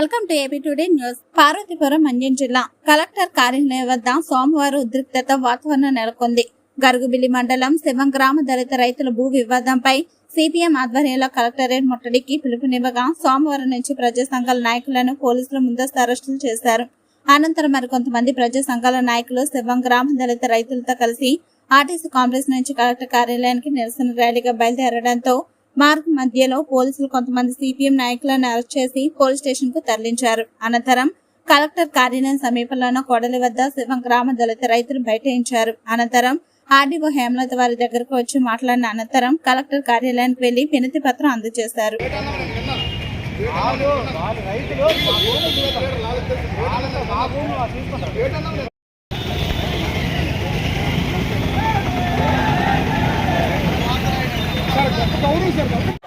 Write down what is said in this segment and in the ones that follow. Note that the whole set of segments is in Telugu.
Welcome to AP today news. Parvathipuram మంజం జిల్లా. కలెక్టర్ కార్యాలయం వద్ద సోమవారం ఉద్రిక్తత వాతావరణం నెలకొంది. గరుగుబిల్లి మండలం శివం గ్రామ దళిత రైతుల భూ వివాదంపై సిపిఎం ఆధ్వర్యంలో కలెక్టరేట్ ముట్టడికి పిలుపునివ్వగా సోమవారం నుంచి ప్రజా సంఘాల నాయకులను పోలీసులు ముందస్తు అరెస్టులు చేశారు. అనంతరం మరికొంతమంది ప్రజా సంఘాల నాయకులు శివం గ్రామ దళిత రైతులతో కలిసి ఆర్టీసీ కాంప్లెక్స్ నుంచి కలెక్టర్ కార్యాలయానికి నిరసన ర్యాలీగా బయలుదేరడంతో మార్గ్ మధ్యలో పోలీసులు కొంతమంది సిపిఎం నాయకులను అరెస్ట్ చేసి పోలీస్ స్టేషన్కు తరలించారు. అనంతరం కలెక్టర్ కార్యాలయం సమీపంలోని కొడలి వద్ద శివం గ్రామ దళిత రైతులు బైఠాయించారు. అనంతరం ఆర్డీఓ హేమలత వారి దగ్గరకు వచ్చి మాట్లాడిన అనంతరం కలెక్టర్ కార్యాలయానికి వెళ్ళి వినతి పత్రం అందజేశారు. Tủ 些走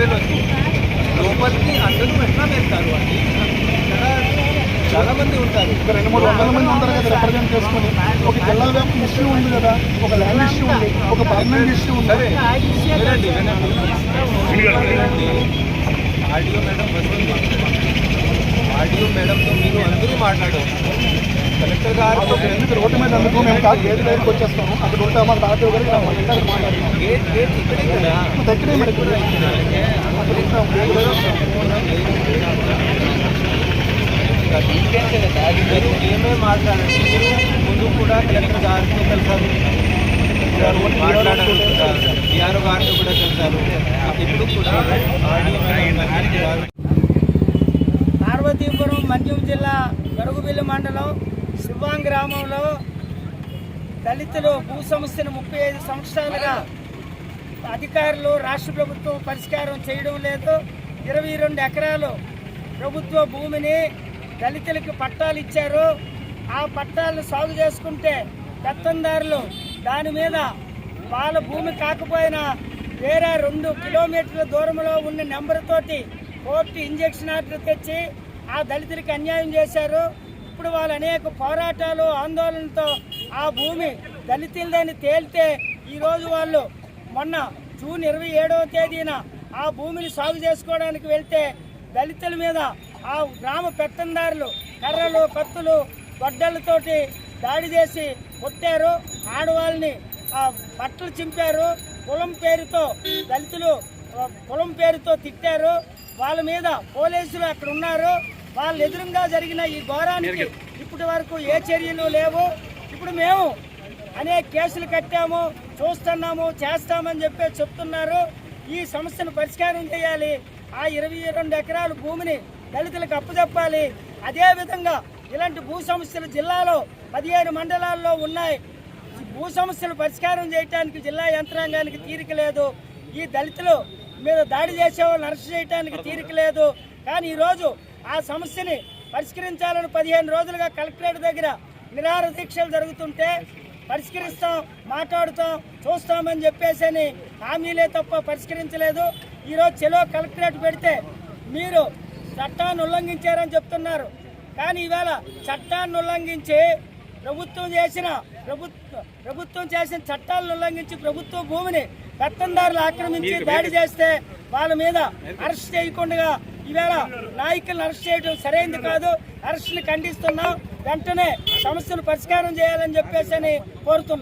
వెళ్ళొచ్చు లోపలికి అందరూ ఎట్లా వెళ్తారు. అండి ఇక్కడ చాలా మంది ఉంటారు. ఒక రెండు మూడు వందల మంది ఉంటారు కదా రిప్రజెంట్ చేసుకుని. ఒక జిల్లా వ్యాప్త ఇష్యూ ఉంది కదా ఒక ల్యాండ్ ఇష్యూ ఉంది ఒక పర్మనెంట్ ఇష్యూ ఉంది. ఆడియో మేడం వస్తుంది. ఆడియో మేడంతో మీరు అందరూ మాట్లాడారు కలెక్టర్ గారితో ఎందుకు రోడ్డు మీద అందుకు మేము కాదు గేట్ దగ్గరికి వచ్చేస్తాము. అక్కడ ఉంటా మా తాతయ్య ఇంటి దగ్గర మరి ఏమే మాట్లాడండి ముందు కూడా కలెక్టర్ గారితో కలిసారు. మాట్లాడారు డిఆర్ఓ గారితో కూడా కలిసారు. ఇప్పుడు కూడా గారు పార్వతీపురం మంజం జిల్లా గరుగుబిల్లి మండలం శివాంగ్ గ్రామంలో దళితులు భూ సమస్యను ముప్పై ఐదు సంవత్సరాలుగా అధికారులు రాష్ట్ర ప్రభుత్వం పరిష్కారం చేయడం లేదు. ఇరవై రెండు ఎకరాలు ప్రభుత్వ భూమిని దళితులకు పట్టాలు ఇచ్చారు. ఆ పట్టాలను సాగు చేసుకుంటే పెత్తందారులు దాని మీద వాళ్ళ భూమి కాకపోయినా వేరే రెండు కిలోమీటర్ల దూరంలో ఉన్న నెంబర్తోటి కోర్టు ఇంజక్షన్ ఆర్డర్ తెచ్చి ఆ దళితులకు అన్యాయం చేశారు. ఇప్పుడు వాళ్ళు అనేక పోరాటాలు ఆందోళనతో ఆ భూమి దళితులదని తేలితే ఈరోజు వాళ్ళు మొన్న జూన్ ఇరవై ఏడవ తేదీన ఆ భూమిని సాగు చేసుకోవడానికి వెళ్తే దళితుల మీద ఆ గ్రామ పెత్తందారులు కర్రలు కత్తులు గొడ్డలతోటి దాడి చేసి కొట్టారు. ఆడవాళ్ళని ఆ బట్టలు చింపారు. కులం పేరుతో దళితులు కులం పేరుతో తిట్టారు. వాళ్ళ మీద పోలీసులు అక్కడ ఉన్నారు. వాళ్ళ ఎదురుగా జరిగిన ఈ ఘోరానికి ఇప్పటి వరకు ఏ చర్యలు లేవు. ఇప్పుడు మేము అనేక కేసులు కట్టాము చూస్తున్నాము చేస్తామని చెప్పి చెప్తున్నారు. ఈ సమస్యను పరిష్కారం చేయాలి. ఆ ఇరవై రెండు ఎకరాల భూమిని దళితులకు అప్పచెప్పాలి అదేవిధంగా ఇలాంటి భూ సమస్యలు జిల్లాలో పదిహేను మండలాల్లో ఉన్నాయి. భూ సమస్యలు పరిష్కారం చేయడానికి జిల్లా యంత్రాంగానికి తీరిక లేదు. ఈ దళితులు మీద దాడి చేసే వాళ్ళని అరెస్ట్ చేయడానికి తీరిక లేదు. కానీ ఈరోజు ఆ సమస్యని పరిష్కరించాలని పదిహేను రోజులుగా కలెక్టరేట్ దగ్గర నిరాహార దీక్షలు జరుగుతుంటే పరిష్కరిస్తాం మాట్లాడుతాం చూస్తామని చెప్పేసి అని హామీలే తప్ప పరిష్కరించలేదు. ఈరోజు చెలో కలెక్టరేట్ పెడితే మీరు చట్టాన్ని ఉల్లంఘించారని చెప్తున్నారు. కానీ ఈవేళ చట్టాన్ని ఉల్లంఘించి ప్రభుత్వం చేసిన ప్రభుత్వ ప్రభుత్వం చేసిన చట్టాలను ఉల్లంఘించి ప్రభుత్వ భూమిని పెత్తందారులు ఆక్రమించి దాడి చేస్తే వాళ్ళ మీద అరెస్ట్ చేయకుండా ఈవేళ నాయకులను అరెస్ట్ చేయడం సరైంది కాదు. అరెస్ట్ని ఖండిస్తున్నాం. వెంటనే సమస్యను పరిష్కారం చేయాలని చెప్పేసి అని కోరుతున్నాం.